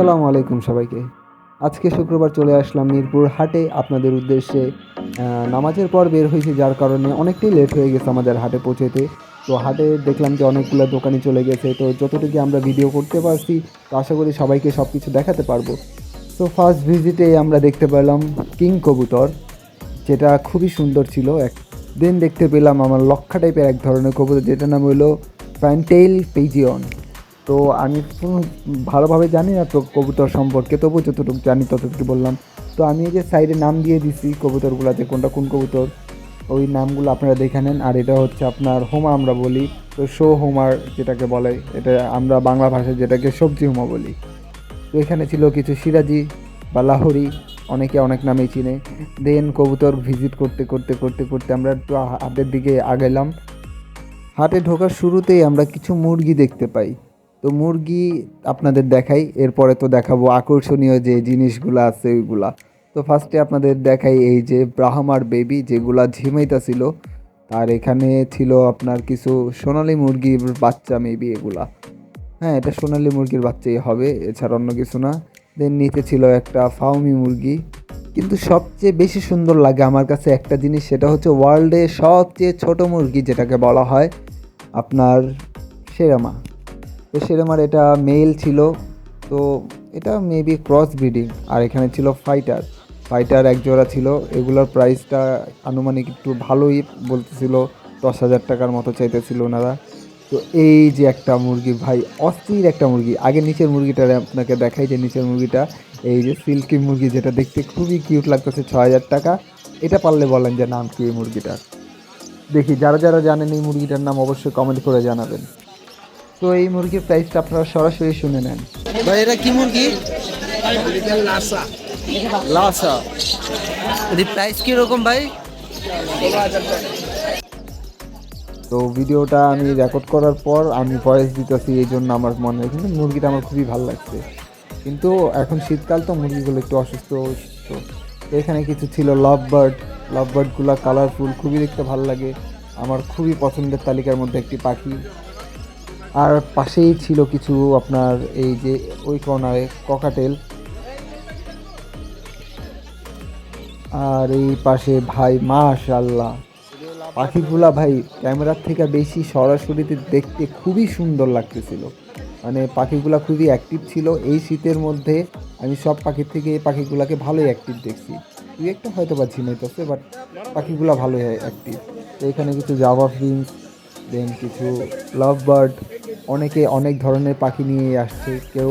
আসসালামু আলাইকুম সবাইকে। আজকে শুক্রবার চলে আসলাম মিরপুর হাটে। আপনাদের উদ্দেশ্যে নামাজের পর বের হয়েছে যার কারণে অনেকটাই লেট হয়ে গেছে আমাদের হাটে পৌঁছেতে। তো হাটে দেখলাম যে অনেকগুলো দোকানে চলে গেছে। তো যতটুকু আমরা ভিডিও করতে পারছি, তো আশা করি সবাইকে সব কিছু দেখাতে পারব। তো ফার্স্ট ভিজিটে আমরা দেখতে পেলাম কিং কবুতর যেটা খুবই সুন্দর ছিল। এক দিন দেখতে পেলাম আমার লক্ষা টাইপের এক ধরনের কবুতর, যেটার নাম হলো প্যান্টেইল পেজিয়ন তো আমি ভালোভাবে জানি না তো কবুতর সম্পর্কে তবু যতটুকু জানি ততটুকু বললাম। তো আমি এই যে সাইডে নাম দিয়ে দিছি কবুতরগুলোতে, কোনটা কোন কবুতর, ওই নামগুলো আপনারা দেখে নেন। আর এটা হচ্ছে আপনার হোমা আমরা বলি, তো শো হোমার যেটাকে বলে, এটা আমরা বাংলা ভাষায় যেটাকে সবজি হোমা বলি। তো এখানে ছিল কিছু সিরাজি বা লাহোরি, অনেকে অনেক নামেই চিনে। দেন কবুতর ভিজিট করতে করতে করতে করতে আমরা একটু হাতের দিকে আগাইলাম। হাটে ঢোকার শুরুতেই আমরা কিছু মুরগি দেখতে পাই। তো মুরগি আপনাদের দেখাই, এরপরে তো দেখাবো আকর্ষণীয় যে জিনিসগুলো আছে ওইগুলা। তো ফার্স্টে আপনাদের দেখাই এই যে ব্রাহ্মার বেবি যেগুলা ঝিমাইতা ছিল আর এখানে ছিল আপনার কিছু সোনালী মুরগির বাচ্চা মেবি এগুলা। হ্যাঁ এটা সোনালী মুরগির বাচ্চাই হবে, এছাড়া অন্য কিছু না। দেন নিচে ছিল একটা ফাউমি মুরগি, কিন্তু সবচেয়ে বেশি সুন্দর লাগে আমার কাছে একটা জিনিস, সেটা হচ্ছে ওয়ার্ল্ডে সবচেয়ে ছোট মুরগি যেটাকে বলা হয় আপনার সেরামা। তো সেরামার এটা মেল ছিল। তো এটা মেবি ক্রস ব্রিডিং আর এখানে ছিল ফাইটার ফাইটার এক জোড়া ছিল। এগুলোর প্রাইসটা আনুমানিক একটু ভালোই বলতেছিল। দশ হাজার টাকার মতো চাইতেছিল ওনারা। তো এই যে একটা মুরগি ভাই, অস্থির একটা মুরগি। আগে নিচের মুরগিটা আপনাকে দেখাই যে নিচের মুরগিটা। এই যে সিল্কি মুরগি যেটা দেখতে খুবই কিউট লাগতেছে ছ হাজার টাকা। এটা পারলে বলেন যে নাম কি এই মুরগিটার? দেখি, যারা যারা জানেন এই মুরগিটার নাম অবশ্যই কমেন্ট করে জানাবেন। তো এই মুরগির প্রাইসটা আপনারা সরাসরি শুনে নেন। ভাই এটা কি মুরগি? লাসা এর প্রাইস কীরকম ভাই? তো ভিডিওটা আমি রেকর্ড করার পর আমি ভয়েস দিতেছি এই জন্য আমার মনে হয় কিন্তু মুরগিটা আমার খুবই ভালো লাগছে। কিন্তু এখন শীতকাল তো মুরগিগুলো একটু অসুস্থ অসুস্থ তো এখানে কিছু ছিল লাভ বার্ড লাভ বার্ডগুলো কালারফুল খুবই দেখতে ভালো লাগে। আমার খুবই পছন্দের তালিকার মধ্যে একটি পাখি। আর পাশেই ছিল কিছু আপনার এই যে ওই কর্নারে ককাটেল আর এই পাশে ভাই মাশাল্লাহ পাখিগুলা ভাই, ক্যামেরার থেকে বেশি সরাসরিতে দেখতে খুবই সুন্দর লাগতেছিল। মানে পাখিগুলা খুবই অ্যাক্টিভ ছিল। এই শীতের মধ্যে আমি সব পাখির থেকে এই পাখিগুলাকে ভালোই অ্যাক্টিভ দেখছি। দুই একটা হয়তো বা ঝিমাইতেছে বাট পাখিগুলা ভালোই হয় অ্যাক্টিভ তো এখানে কিছু জাভা ফিন্স দেন কিছু লাভ বার্ড অনেকে অনেক ধরনের পাখি নিয়ে আসছে। কেউ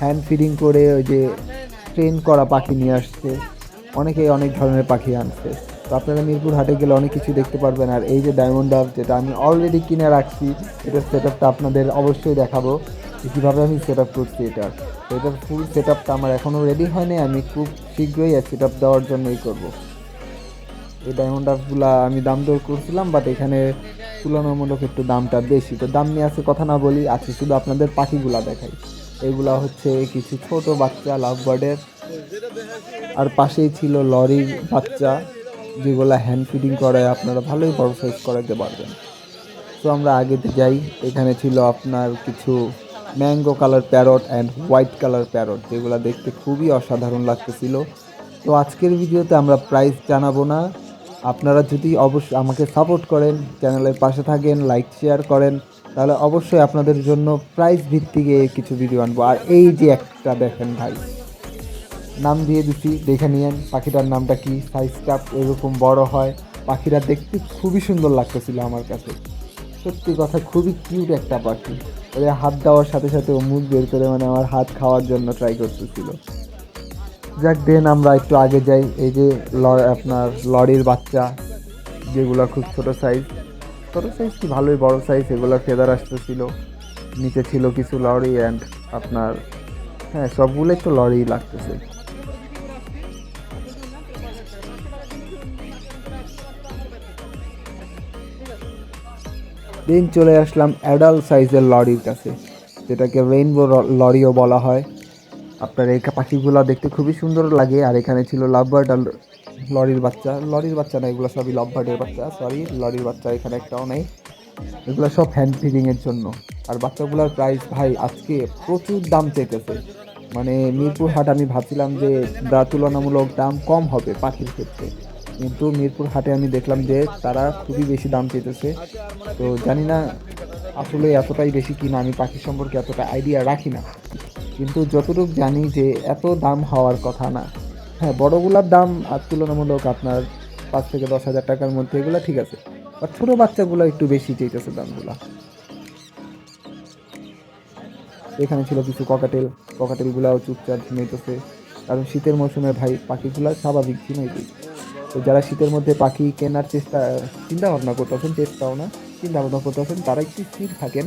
হ্যান্ড ফিডিং করে ওই যে ট্রেন করা পাখি নিয়ে আসছে। অনেকেই অনেক ধরনের পাখি আনছে। তো আপনারা মিরপুর হাটে গেলে অনেক কিছু দেখতে পারবেন। আর এই যে ডায়মন্ড ডাব যেটা আমি অলরেডি কিনে রাখছি এটার সেট আপটা আপনাদের অবশ্যই দেখাবো যে কীভাবে আমি সেট আপ করছি এটা। তো এটার ফুল সেট আপটা আমার এখনও রেডি হয়নি। আমি খুব শীঘ্রই সেট আপ দেওয়ার জন্যই করব। এই ডায়মন্ড ডাবগুলা আমি দাম দর করছিলাম বাট এখানে তুলনামূলক একটু দামটা বেশি। তো দাম নিয়ে আছে কথা না বলি আছে শুধু আপনাদের পাখিগুলা দেখাই। এগুলা হচ্ছে কিছু ছোট বাচ্চা লাভ বার্ডের আর পাশেই ছিল লরির বাচ্চা, যেগুলো হ্যান্ড ফিডিং করায় আপনারা ভালোই সাইজ করাতে পারবেন। তো আমরা আগে যাই, এখানে ছিল আপনার কিছু mango colour parrot and white colour parrot যেগুলো দেখতে খুবই অসাধারণ লাগতেছিল। তো আজকের ভিডিওতে আমরা প্রাইস জানাব না। আপনারা যদি অবশ্যই আমাকে সাপোর্ট করেন চ্যানেলের পাশে থাকেন লাইক শেয়ার করেন, তাহলে অবশ্যই আপনাদের জন্য প্রাইস ভিত্তিকে কিছু ভিডিও আনব। আর এই যে একটা দেখেন ভাই, নাম দিয়ে দিচ্ছি দেখে নিয়েন, পাখিটার নামটা কি সাইজটা এরকম বড় হয় পাখিরা দেখতে খুবই সুন্দর লাগতেছিল আমার কাছে। সত্যি কথা, খুবই কিউট একটা পাখি। ওদের হাত দেওয়ার সাথে সাথে ও মুখ বের করে মানে আমার হাত খাওয়ার জন্য ট্রাই করতেছিল। যাক, দেন আমরা একটু আগে যাই। এই যে আপনার লরির বাচ্চা, যেগুলো খুব ছোট সাইজ ছোটো সাইজ কি ভালোই, বড় সাইজ এগুলো ফেদার আসতেছিল। নিচে ছিল কিছু লরি অ্যান্ড আপনার হ্যাঁ সবগুলোই তো লরি লাগতেছে। দেন চলে আসলাম অ্যাডাল্ট সাইজের লরির কাছে, যেটাকে রেইনবো লরিও বলা হয়। আপনার এই পাখিগুলো দেখতে খুবই সুন্দর লাগে। আর এখানে ছিল লাভবার্ড আর লরির বাচ্চা। লরির বাচ্চা না, এগুলো সবই লাভবার্ডের বাচ্চা সরি লরির বাচ্চা এখানে একটাও নেই। এগুলো সব হ্যান্ড ফিডিংয়ের জন্য। আর বাচ্চাগুলোর প্রাইস ভাই আজকে প্রচুর দাম চেয়েছে মানে মিরপুর হাট আমি ভাবছিলাম যে দা তুলনামূলক দাম কম হবে পাখির ক্ষেত্রে। কিন্তু মিরপুর হাটে আমি দেখলাম যে তারা খুবই বেশি দাম চেয়েছে তো জানি না আসলে এতটাই বেশি কিনা, আমি পাখি সম্পর্কে এতটা আইডিয়া রাখি না। কিন্তু যতটুকু জানি যে এত দাম হওয়ার কথা না। হ্যাঁ বড়গুলার দাম তুলনামূলক আপনার পাঁচ থেকে দশ হাজার টাকার মধ্যে এগুলো ঠিক আছে। আর ছোটো বাচ্চাগুলো একটু বেশি চেয়েছে দামগুলো। এখানে ছিল কিছু ককাটেল ককাটেলগুলাও চুপচাপ ঝিমাইতেছে কারণ শীতের মৌসুমে ভাই, পাখিগুলো স্বাভাবিক ঝিমাইবে তো যারা শীতের মধ্যে পাখি কেনার চেষ্টা চিন্তা ভাবনা করতেছেন, চেষ্টাও না চিন্তা ভাবনা করতেছেন, তারা একটু স্থির থাকেন।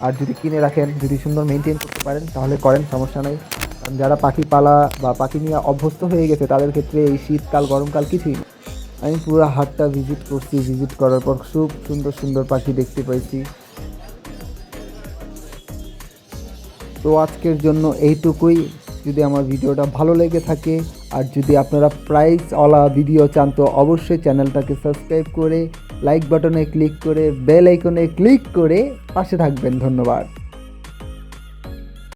আর যদি কিনে রাখেন, যদি সুন্দর মেনটেন করতে পারেন, তাহলে করেন, সমস্যা নেই। কারণ যারা পাখি পালা বা পাখি নিয়ে অভ্যস্ত হয়ে গেছে, তাদের ক্ষেত্রে এই শীতকাল, গরমকাল কিছুই না। আমি পুরো হাটটা ভিজিট করছি ভিজিট করার পর খুব সুন্দর সুন্দর পাখি দেখতে পাইছি। তো আজকের জন্য এইটুকুই। যদি আমার ভিডিওটা ভালো লেগে থাকে, আর যদি আপনারা প্রাইসওয়ালা ভিডিও চান, তো অবশ্যই চ্যানেলটাকে সাবস্ক্রাইব করে লাইক বাটনে ক্লিক করে বেল আইকনে ক্লিক করে পাশে থাকবেন ধন্যবাদ।